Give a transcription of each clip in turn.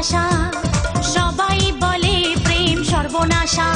ভালোবাসা সবাই বলে প্রেম সর্বনাশা।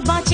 bate, bate.